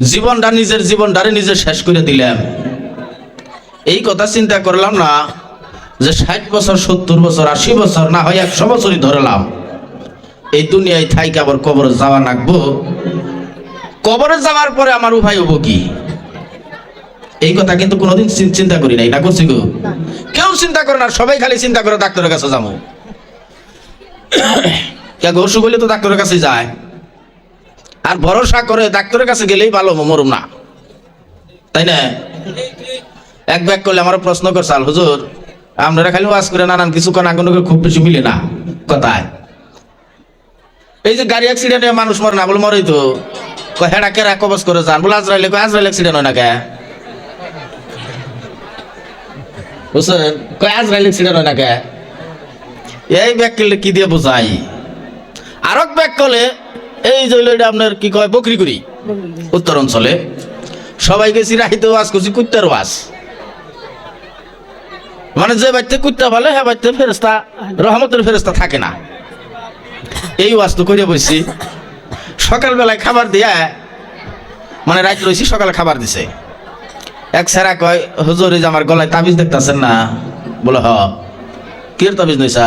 জীবনটা নিজের জীবনটারে নিজে শেষ করে দিলাম। এই কথা চিন্তা করলাম না, যে ষাট বছর, সত্তর বছর, আশি বছর, না হয় একশো বছরই ধরলাম এই দুনিয়ায় থাইকে আবার কবরে যাওয়া লাগবো। কবরে যাওয়ার পরে আমার উপায় হব কি? এই কথা কিন্তু কোনোদিন চিন্তা করি নাই, না করছি গো। কেউ চিন্তা করে না, সবাই খালি চিন্তা করে ডাক্তারের কাছে যাব। কে অসুখ হইলে তো ডাক্তারের কাছে যায়। আর ভরসা করে ডাক্তারের কাছে গেলেই ভালো, মরুম না। তাই না? এক ব্যাগ করলে আমার প্রশ্ন করছে, আল হুজুর, আপনারা খালি ওয়াজ করে নানান কিছু কানা খুব বেশি মিলে না। কথায়। এই যে গাড়ি অ্যাক্সিডেন্টে মানুষ মরে না বলে মরেই তো। হেডা কেরা কবজ করে যান? বলে, আজরাইলে আজরাইল অ্যাক্সিডেন্ট হয় না কে? বুঝছেন? কয়, আজরাইল অ্যাক্সিডেন্ট হয় না কে? এই ব্যাগ করলে কি দিয়ে বোঝাই? আর এক ব্যাগ করলে এই যে হইল এটা আপনার কি কয়? বকরি করি উত্তর অঞ্চলে। সবাইকে চিরাইতে ওয়াজ করছি কুত্তার ওয়াজ। মানে যে বাড়িতে কুত্তা ভালো হ্যাঁ বাড়িতে ফেরস্তা রহমতের ফেরস্তা থাকে না। এই ওয়াজ তো করে বসছি সকালবেলায় খাবার দিয়া মানে রাত রয়েছি সকালে খাবার দিছে। এক স্যারা কয় হুজুর যে আমার গলায় তাবিজ দেখতেছেন না? বলে হ। কির তাবিজ নইসা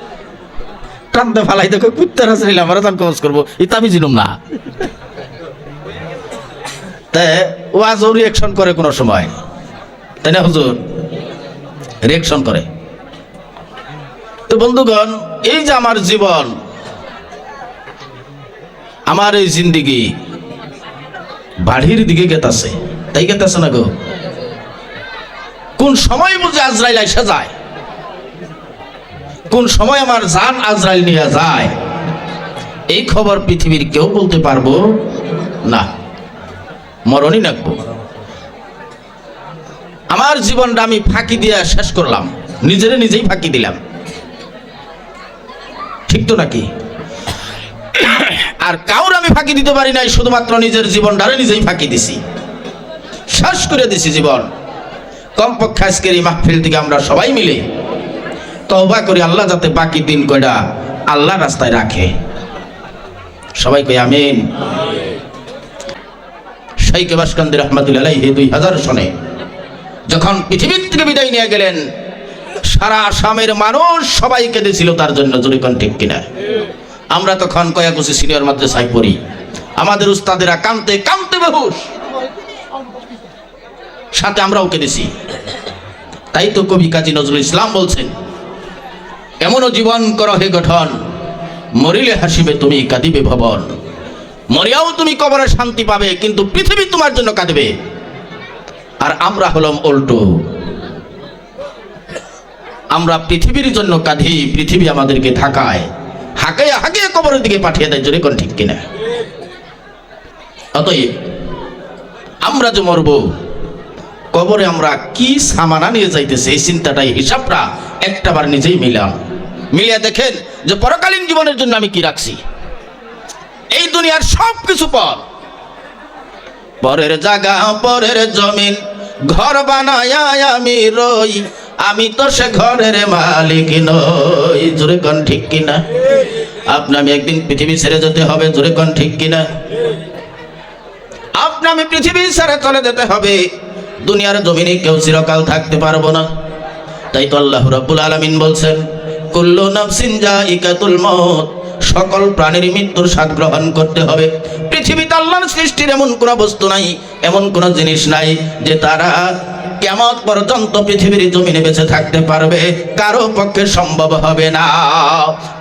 কান্দে ফালাই দেখো, কুত্তার আজরাইলে আমার জান কবজ করব। ইতা আমি জিনুম না। তে, ও আজও রিয়েকশন করে কোনো সময়। তাই না হুজুর রিয়েকশন করে। তো বন্ধুগণ, এই যে আমার জীবন, আমার এই জিন্দিগি, বাড়ির দিকে গেতাছে। তাই গেতাছে না গো? কোন সময় বুঝে আজরাইল এসে যায়? কোন সময় আমার জান আজরাইল নিয়ে যায়? এই খবর পৃথিবীর কেউ বলতে পারব না। মরণই রাখব আমার জীবনটা আমি ফাঁকি দিয়ে শেষ করলাম। নিজেরে নিজেই ফাঁকি দিলাম। ঠিক তো নাকি? আর কাউর আমি ফাঁকি দিতে পারি নাই, শুধুমাত্র নিজের জীবনটারে নিজেই ফাঁকি দিছি। শেষ করে দিছি জীবন। কমপক্ষে আজকের এই মাহফিল থেকে আমরা সবাই মিলে তওবা করি, আল্লাহ যাতে বাকি দিন কয়টা আল্লাহ রাস্তায় রাখে। সবাই কই আমিন। শাইকে বাসকান্দি রহমতুল্লাহ দুই হাজার সনে যখন পৃথিবীর থেকে বিদায় নিয়ে গেলেন, সারা আসামের মানুষ সবাই কেঁদেছিল তার জন্য জরিকন ঠিক কিনা? আমরা তখন কয়াকুশি সিনিয়র মাদ্রাসায় পড়ি। আমাদের উস্তাদেরা কানতে কানতে বেহুশ। সাথে আমরাও কেঁদেছি। তাই তো কবি কাজী নজরুল ইসলাম বলছেন এমনও জীবন কর হে গঠন। মরিলে হাসিবে তুমি, কাঁদিবে ভবন। মরিয়াও তুমি কবরে শান্তি পাবে, কিন্তু পৃথিবী তোমার জন্য কাঁদবে। আর আমরা হলাম উল্টো। আমরা পৃথিবীর জন্য কাঁদি পৃথিবী আমাদেরকে থাকায় হাঁকাইয়া হাঁকিয়ে কবরের দিকে পাঠিয়ে দেয়, জোরে কোন ঠিক কিনা? অতএব, আমরা যে মরব, কবরে আমরা কি সামানা নিয়ে যাইতেছে, এই চিন্তাটাই হিসাবটা একটাবার নিজেই মিলাম। মিলিয়ে দেখেন যে পরকালীন জীবনের জন্য আমি কি রাখছি? এই দুনিয়ার সব কিছু পর। পরের জায়গা, পরের জমিন, ঘর বানায় আমি রই। আমি তো সে ঘরের মালিক নই। জোরে কন ঠিক কিনা? আপনি আমি একদিন পৃথিবী ছেড়ে যেতে হবে, জোরে কন ঠিক কিনা? আপনি আমি পৃথিবী ছেড়ে চলে যেতে হবে। দুনিয়ার জমিনে কেউ চিরকাল থাকতে পারব না। তাই তো আল্লাহ রাব্বুল আলামিন বলছেন কুল্লু নাফসিন জাইকাতুল মউত। সকল প্রাণীর মৃত্যুর স্বাদ গ্রহণ করতে হবে। পৃথিবীতে আল্লাহর সৃষ্টির এমন কোনো বস্তু নাই, এমন কোনো জিনিস নাই যে তারা কেমন পর্যন্ত পৃথিবীর জমিনে বেঁচে থাকতে পারবে। কারও পক্ষে সম্ভব হবে না।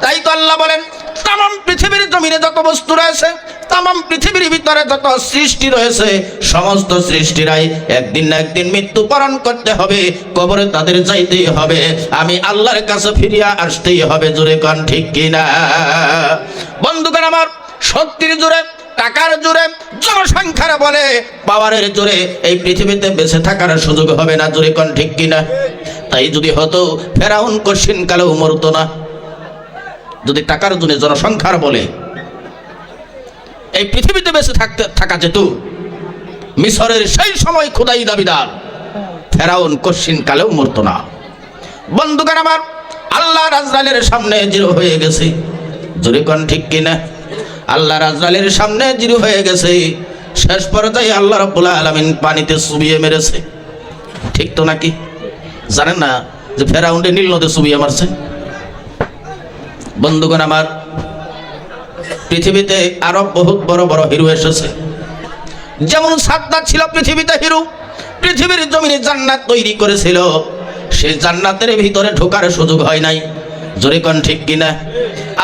তাই তো আল্লাহ বলেন, তাম, পৃথিবীর জমিনে যত বস্তু রয়েছে তাম পৃথিবীর ভিতরে যত সৃষ্টি রয়েছে, সমস্ত সৃষ্টিরাই একদিন না একদিন মৃত্যু বরণ করতে হবে, কবরে তাদের যাইতেই হবে। আমি আল্লাহর কাছে ফিরিয়া আসতেই হবে, জোরে কন ঠিক কিনা? বন্ধুগণ আমার, শক্তির জোরে, টাকার জোরে, জনসংখ্যার বলে, পাওয়ারের জোরে এই পৃথিবীতে বেঁচে থাকার সুযোগ হবে না, জোরে কোন ঠিক কিনা? তাই যদি হতো, ফেরাউন কশিন কালেও মরতো না। যদি টাকার জন্য জনসংখ্যার বলে এই পৃথিবীতে বেঁচে থাকতে, থাকা যেত। মিশরের সেই সময় খোদাই দাবিদার। ফেরাউন কশিন কালেও মরতো না। বন্ধুকার আমার আল্লাহ রাজরালের সামনে জিরো হয়ে গেছে। জোরে কোন ঠিক কিনা? আল্লাহ রাজরালের সামনে জিরো হয়ে গেছে। শেষ পর্যায়ে আল্লাহ রব্বুল আলমিন পানিতে চুবিয়ে মেরেছে। ঠিক তো নাকি? জানেন না যে ফেরাউন্ডে নীল নদে চুবিয়ে মারছে? বন্ধুগণ আমার পৃথিবীতে আরও বহুত বড় বড় হিরো এসেছে। যেমন সাদ্দাত ছিল পৃথিবীতে হিরো, পৃথিবীর জমিনে জান্নাত তৈরি করেছিল। সেই জান্নাতের ভিতরে ঢোকার সুযোগ হয় নাই। জোরে কোন ঠিক কিনা?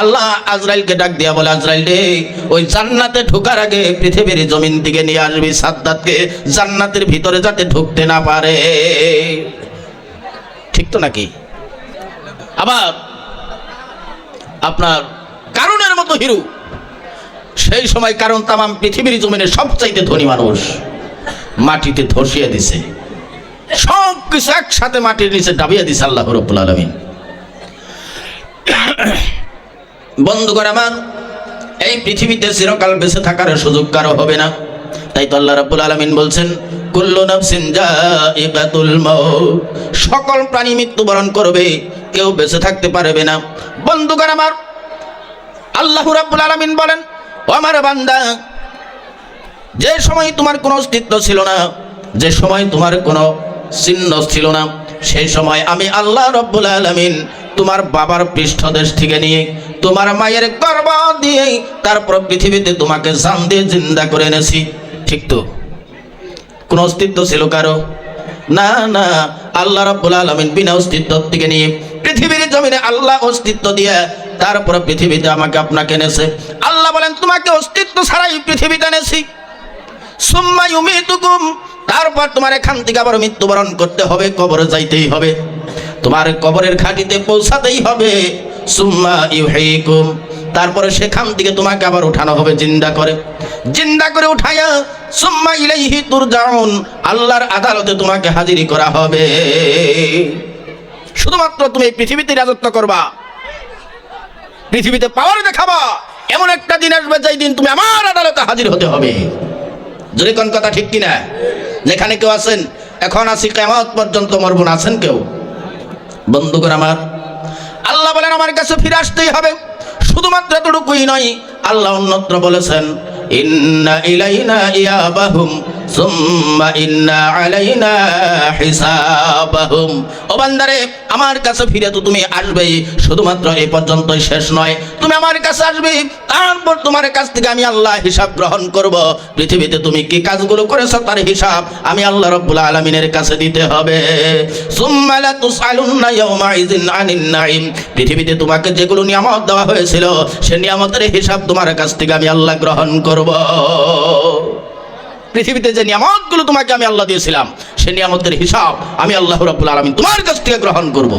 আল্লাহ আজরাইলকে ডাক দিয়া বলে, আজরাইল রে, ওই জান্নাতে ঢোকার আগে পৃথিবীর জমিন থেকে নিয়ে আসবি সাদ্দাতকে জান্নাতের ভিতরে যাতে ঢুকতে না পারে। ঠিক তো নাকি? আবার আপনার কারণের মতো হিরো সেই সময় কারণ তামাম পৃথিবীর জমিনে সবচাইতে ধনী মানুষ মাটিতে ধসিয়ে দিছে। সব কিছু একসাথে মাটির নিচে ডাবিয়ে দিছে আল্লাহ রব্বুল আলমিন। বন্ধুগণ আমার, এই পৃথিবীতে চিরকাল বেঁচে থাকার সুযোগ কারও হবে না। তাই তো আল্লাহ রাব্বুল আলামিন বলছেন সকল প্রাণী মৃত্যুবরণ করবে, কেউ বেঁচে থাকতে পারবে না। বন্ধুগণ আমার, আল্লাহ রাব্বুল আলামিন বলেন আমার বান্দা, যে সময় তোমার কোনো অস্তিত্ব ছিল না, যে সময় তোমার কোনো চিহ্ন ছিল না, সেই সময় আমি আল্লাহ রব্বুল আলমিন তোমার বাবার পৃষ্ঠদেশ থেকে নিয়ে, তোমার মায়ের গর্ব দিয়ে তারপর পৃথিবীতে তোমাকে জান দিয়ে জিন্দা করে এনেছি। ঠিক তো? কোন অস্তিত্ব ছিল কারও? না না, আল্লাহ রাব্বুল আলামিন বিনা অস্তিত্ব থেকে নিয়ে পৃথিবীর জমিনে আল্লাহ অস্তিত্ব দিয়ে তারপরে পৃথিবীতে আমাকে আপনাকে এনেছে। আল্লাহ বলেন, তোমাকে অস্তিত্ব ছাড়াই পৃথিবীতে এনেছি। সুম্মা ইউমিতুকুম। তারপর তোমার এখান থেকে আবার মৃত্যুবরণ করতে হবে, কবরে যাইতেই হবে। তোমার কবরের ঘাটিতে পৌঁছাতেই হবে। সুম্মা ইউহাইকুম তারপরে সেখান থেকে তোমাকে আবার উঠানো হবে, জিন্দা করে। জিন্দা করে উঠাইয়া সুম্মা ইলাইহি তুরজাউন, আল্লাহর আদালতে তোমাকে হাজিরি করা হবে। শুধুমাত্র তুমি পৃথিবীতে রাজত্ব করবা। পৃথিবীতে পাওয়ার দেখাবা। এমন একটা দিন আসবে যেই দিন তুমি আমার আদালতে হাজির হতে হবে। যদি কোন কথা ঠিক কিনা, যেখানে কেউ আছেন, এখন আসি কেমত পর্যন্ত মরবন আছেন কেউ? বন্ধুগণ আমার, আল্লাহ বলেন আমার কাছে ফিরে আসতেই হবে। শুধুমাত্র এতটুকুই নয়, আল্লাহ অন্যত্র বলেছেন সুম্মা ইন্না আলাইনা হিসাবাহুম ও বান্দারে, আমার কাছে ফিরে তো তুমি আসবেই। শুধুমাত্র এই পর্যন্তই শেষ নয়। তুমি আমার কাছে আসবে। তারপর তোমার কাছ থেকে আমি আল্লাহ হিসাব গ্রহণ করব। পৃথিবীতে তুমি কি কাজগুলো করেছ তার হিসাব আমি আল্লাহ রব্বুল আলমিনের কাছে দিতে হবে। সুম্মা লা তুসআলুন্না ইয়াওমাইযিন আনিন নাঈম পৃথিবীতে তোমাকে যেগুলো নিয়ামত দেওয়া হয়েছিল, সে নিয়ামতের হিসাব তোমার কাছ থেকে আমি আল্লাহ গ্রহণ করব। পৃথিবীতে যে নিয়ামতগুলো তোমাকে আমি আল্লাহ দিয়েছিলাম, সে নিয়ামতের হিসাব আমি আল্লাহ রাবুল আলমিন তোমার কাছ থেকে গ্রহণ করব।